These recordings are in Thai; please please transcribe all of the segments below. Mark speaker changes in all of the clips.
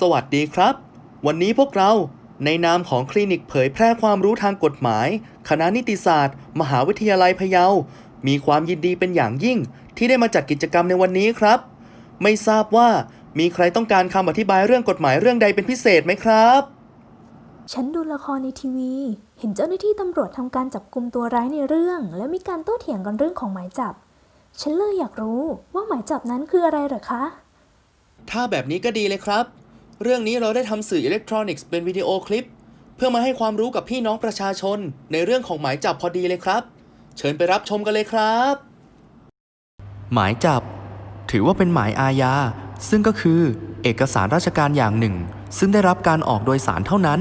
Speaker 1: สวัสดีครับ วันนี้พวกเราในนามของคลินิกเผยแพร่ความรู้ทางกฎหมาย คณะนิติศาสตร์ มหาวิทยาลัยพะเยา มีความยินดีเป็นอย่างยิ่ง ที่ได้มาจัดกกิจกรรมในวันนี้ครับ ไม่ทราบว่ามีใครต้องการคำอธิบายเรื่องกฎหมายเรื่องใดเป็นพิเศษไหมครับ
Speaker 2: ฉันดูละครในทีวี เห็นเจ้าหน้าที่ตำรวจทำการจับกลุ่มตัวร้ายในเรื่อง และมีการโต้เถียงกันเรื่องของหมายจับ ฉันเลยอยากรู้ว่าหมายจับนั้นคืออะไรเหรอคะ
Speaker 1: ถ้าแบบนี้ก็ดีเลยครับ เรื่องนี้เราได้ทำสื่ออิเล็กทรอนิกส์เป็นวิดีโอคลิป เพื่อมาให้ความรู้กับพี่น้องประชาชน ในเรื่องของหมายจับพอดีเลยครับ เชิญไปรับชมกันเลยครับ หมายจับ ถือว่าเป็นหมายอาญาซึ่งก็คือ เอกสารราชการอย่างหนึ่ง ซึ่งได้รับการออกโดยสารเท่านั้น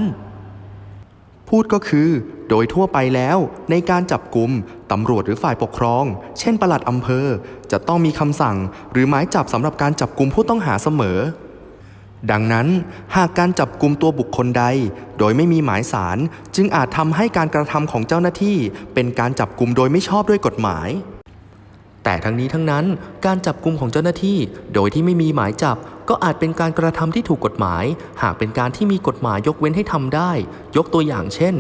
Speaker 1: พูดก็คือ โดยทั่วไปแล้วในการจับกลุ่มตำรวจหรือฝ่ายปกครอง เช่นปลัดอำเภอ จะต้องมีคำสั่งหรือหมายจับสำหรับการจับกลุ่มผู้ต้องหาเสมอ ดังนั้น หากการจับกลุ่มตัวบุคคลใด โดยไม่มีหมายสารจึงอาจทำให้การกระทำของเจ้าหน้าที่ เป็นการจับกลุ่มโดยไม่ชอบด้วยกฎหมาย แต่ทั้งนี้ทั้งนั้นการจับกลุ่มของเจ้าหน้าที่ โดยที่ไม่มีหมายจับ ก็อาจเป็นการกระทำที่ถูกกฎหมาย หากเป็นการที่มีกฎหมายยกเว้นให้ทำได้ ยกตัวอย่างเช่น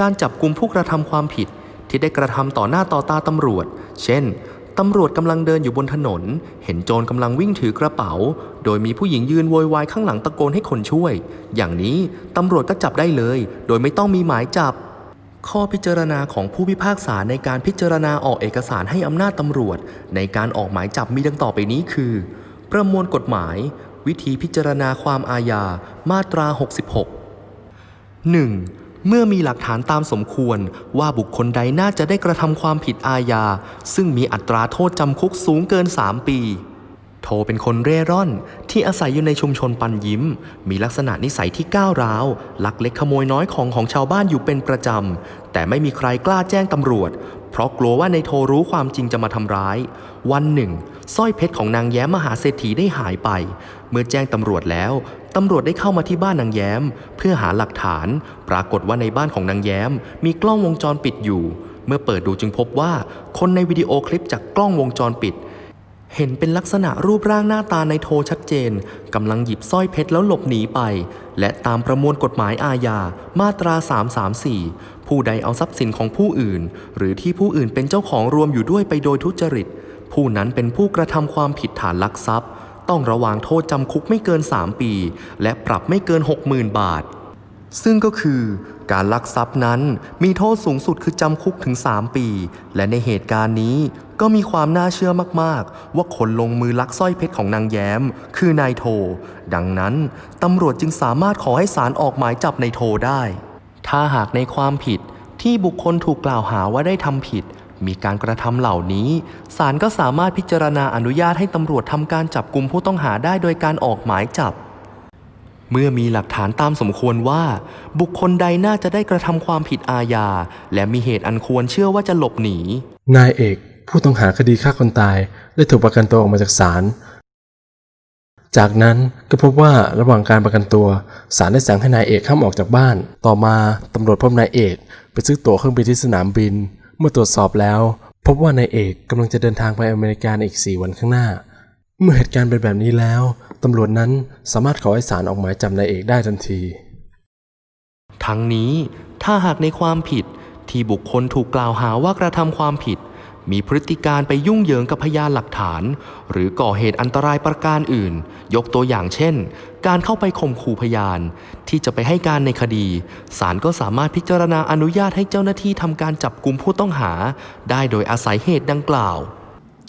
Speaker 1: การจับกลุ่มผู้กระทำความผิด ที่ได้กระทำต่อหน้าต่อตาตำรวจ เช่นตำรวจกำลังเดินอยู่บนถนน เห็นโจรกำลังวิ่งถือกระเป๋า โดยมีผู้หญิงยืนโวยวายข้างหลังตะโกนให้คนช่วย อย่างนี้ตำรวจก็จับได้เลย โดยไม่ต้องมีหมายจับ ข้อพิจารณาของผู้พิพากษาในการพิจารณาออกเอกสารให้อำนาจตำรวจ ในการออกหมายจับมีดังต่อไปนี้คือ ประมวลกฎหมาย วิธีพิจารณาความอาญา มาตรา 66 1. เมื่อมีหลักฐานตามสมควรว่าบุคคลใดน่าจะได้กระทำความผิดอาญา ซึ่งมีอัตราโทษจำคุกสูงเกิน 3 ปี โทเป็นคนเร่ร่อน ที่อาศัยอยู่ในชุมชนปันยิ้ม มีลักษณะนิสัยที่ก้าวร้าวลักเล็กขโมยน้อยของของชาวบ้านอยู่เป็นประจำ แต่ไม่มีใครกล้าแจ้งตำรวจ เพราะกลัวว่าในโทรู้ความจริงจะมาทำร้าย วันหนึ่งสร้อยเพชรของนางแย้มมหาเศรษฐีได้หายไป เมื่อแจ้งตำรวจแล้วตำรวจได้เข้ามาที่บ้านนางแย้ม เพื่อหาหลักฐาน ปรากฏว่าในบ้านของนางแย้ม มีกล้องวงจรปิดอยู่ เมื่อเปิดดูจึงพบว่า คนในวิดีโอคลิปจากกล้องวงจรปิด เห็นเป็นลักษณะรูปร่างหน้าตาในโทชัดเจนกำลังหยิบสร้อยเพชรแล้วหลบหนีไป และตามประมวลกฎหมายอาญามาตรา 334 ผู้ใดเอาทรัพย์สินของผู้อื่น หรือที่ผู้อื่นเป็นเจ้าของรวมอยู่ด้วยไปโดยทุจริต ผู้นั้นเป็นผู้กระทำความผิดฐานลักทรัพย์ ต้องระวางโทษจำคุกไม่เกิน 3 ปี และปรับไม่เกิน 60,000 บาท ซึ่งก็คือการลักทรัพย์นั้นมีโทษสูงสุดคือจำคุกถึง 3 ปี และในเหตุการณ์นี้ก็มีความน่าเชื่อมากๆ ว่าคนลงมือลักสร้อยเพชรของนางแย้ม คือนายโท ดังนั้นตำรวจจึงสามารถขอให้ศาลออกหมายจับนายโทได้ ถ้าหากในความผิดที่บุคคลถูกกล่าวหาว่าได้ทำผิด มีการกระทำเหล่านี้ ศาลก็สามารถพิจารณาอนุญาตให้ตำรวจทำการจับกลุ่มผู้ต้องหาได้โดยการออกหมายจับ เมื่อมีหลักฐานตามสมควรว่า บุคคลใดน่าจะได้กระทำความผิดอาญา และมีเหตุอันควรเชื่อว่าจะหลบหนี
Speaker 3: นายเอก ผู้ต้องหาคดีฆ่าคนตายได้ถูกประกันตัวออกมาจากศาล จากนั้นก็พบว่าระหว่างการประกันตัวศาลได้สั่งให้นายเอกห้ามออกจากบ้าน ต่อมาตำรวจพบนายเอก ไปซื้อตั๋วเครื่องบินที่สนามบิน เมื่อตรวจสอบแล้ว พบว่านายเอกกำลังจะเดินทางไปอเมริกาอีก 4 วันข้างหน้า เมื่อเหตุการณ์เป็นแบบนี้แล้ว ตำรวจนั้นสามารถขอให้ศาลออกหมายจับนายเอกได้ทันที
Speaker 1: ทั้งนี้ถ้าหากในความผิดที่บุคคลถูกกล่าวหาว่ากระทำความผิด มีพฤติการไปยุ่งเหยิงกับพยานหลักฐาน หรือก่อเหตุอันตรายประการอื่น ยกตัวอย่างเช่น การเข้าไปข่มขู่พยาน ที่จะไปให้การในคดีศาลก็สามารถพิจารณาอนุญาตให้เจ้าหน้าที่ทำการจับกลุ่มผู้ต้องหา ได้โดยอาศัยเหตุดังกล่าว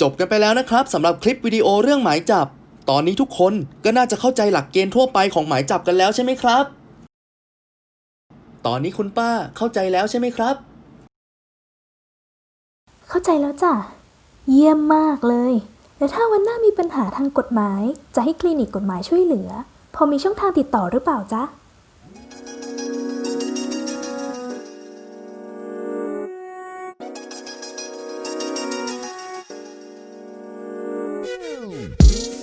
Speaker 1: จบกันไปแล้วนะครับสำหรับคลิปวิดีโอเรื่องหมายจับ ตอนนี้ทุกคนก็น่าจะเข้าใจหลักเกณฑ์ทั่วไปของหมายจับกันแล้วใช่ไหมครับ ตอนนี้คุณป้าเข้าใจแล้วใช่ไหมครับ
Speaker 2: เข้าใจแล้วจ้ะ เยี่ยมมากเลย และถ้าวันหน้ามีปัญหาทางกฎหมาย จะให้คลินิกกฎหมายช่วยเหลือ พอมีช่องทางติดต่อหรือเปล่าจ๊ะ soon.